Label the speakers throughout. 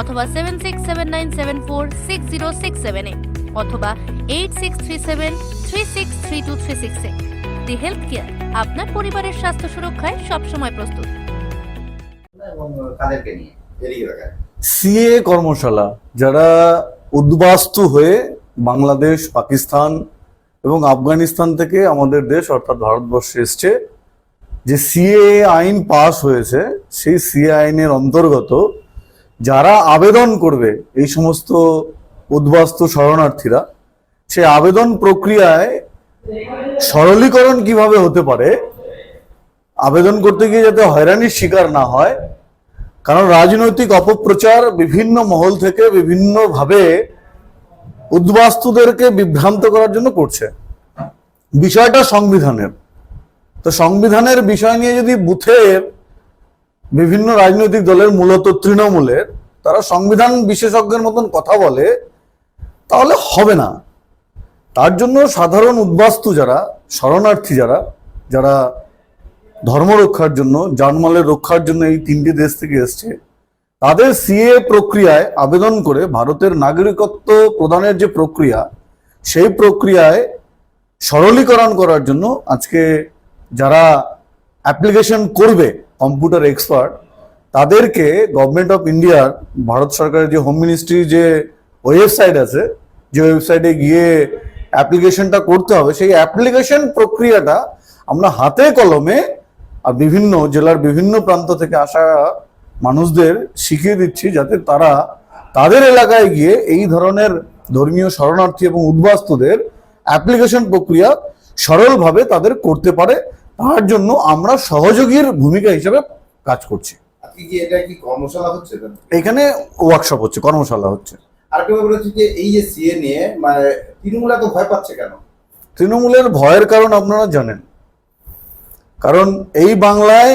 Speaker 1: অথবা seven six seven nine seven four six zero six সেভেনে অথবা eight six three seven three six three two three সিক্সে the health care আপনার পরিবারের স্বাস্থ্য সুরক্ষায় সবসময় প্রস্তুত।
Speaker 2: এবং কাদেরকে নিয়ে? এদিকে তাকায়
Speaker 3: সিএ কর্মশালা যারা উদ্বাস্তু হয়ে বাংলাদেশ পাকিস্তান এবং আফগানিস্তান থেকে আমাদের দেশ অর্থাৎ ভারতবর্ষে এসছে যে সিএ আইন পাস হয়েছে সেই সিএ আইনের অন্তর্গত যারা আবেদন করবে এই সমস্ত উদ্বাস্তু শরণার্থীরা, সে আবেদন প্রক্রিয়ায় সরলীকরণ কীভাবে হতে পারে? আবেদন করতে গিয়ে যাতে হয়রানির শিকার না হয়, কারণ রাজনৈতিক অপপ্রচার বিভিন্ন মহল থেকে বিভিন্নভাবে উদ্বাস্তুদেরকে বিভ্রান্ত করার জন্য করছে। বিষয়টা সংবিধানের। তো সংবিধানের বিষয় নিয়ে যদি বুথের বিভিন্ন রাজনৈতিক দলের মূলত তৃণমূলের, তারা সংবিধান বিশেষজ্ঞের মতন কথা বলে, তাহলে হবে না। তার জন্য সাধারণ উদ্বাস্তু যারা, শরণার্থী যারা যারা ধর্ম রক্ষার জন্য, জানমালের রক্ষার জন্য এই তিনটি দেশ থেকে এসছে, তাদের সিএ প্রক্রিয়ায় আবেদন করে ভারতের নাগরিকত্ব প্রদানের যে প্রক্রিয়া, সেই প্রক্রিয়ায় সরলীকরণ করার জন্য আজকে যারা অ্যাপ্লিকেশন করবে কম্পিউটার এক্সপার্ট তাদেরকে গভর্নমেন্ট অফ ইন্ডিয়ার ভারত সরকারের যে হোম মিনিস্ট্রির যে ওয়েবসাইট আছে, যে ওয়েবসাইটে গিয়ে অ্যাপ্লিকেশনটা করতে হবে, সেই অ্যাপ্লিকেশন প্রক্রিয়াটা আমরা হাতে কলমে আর বিভিন্ন জেলার বিভিন্ন প্রান্ত থেকে আসা মানুষদের শিখিয়ে দিচ্ছি যাতে তারা তাদের এলাকায় গিয়ে এই ধরনের ধর্মীয় শরণার্থী এবং উদ্বাস্তুদের অ্যাপ্লিকেশন প্রক্রিয়া সরলভাবে তাদের করতে পারে। তার জন্য আমরা সহযোগীর ভূমিকা হিসেবে কাজ করছি।
Speaker 2: আজকে কি এটা কি কর্মশালা হচ্ছে?
Speaker 3: এখানে ওয়ার্কশপ হচ্ছে কর্মশালা হচ্ছে।
Speaker 2: আর কেউ বলেছি যে এই যে সিএ নিয়ে মানে তৃণমূল এত ভয় পাচ্ছে কেন?
Speaker 3: তৃণমূলের ভয়ের কারণ আপনারা জানেন। কারণ এই বাংলায়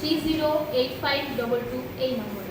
Speaker 4: three zero eight five double two এই নম্বরে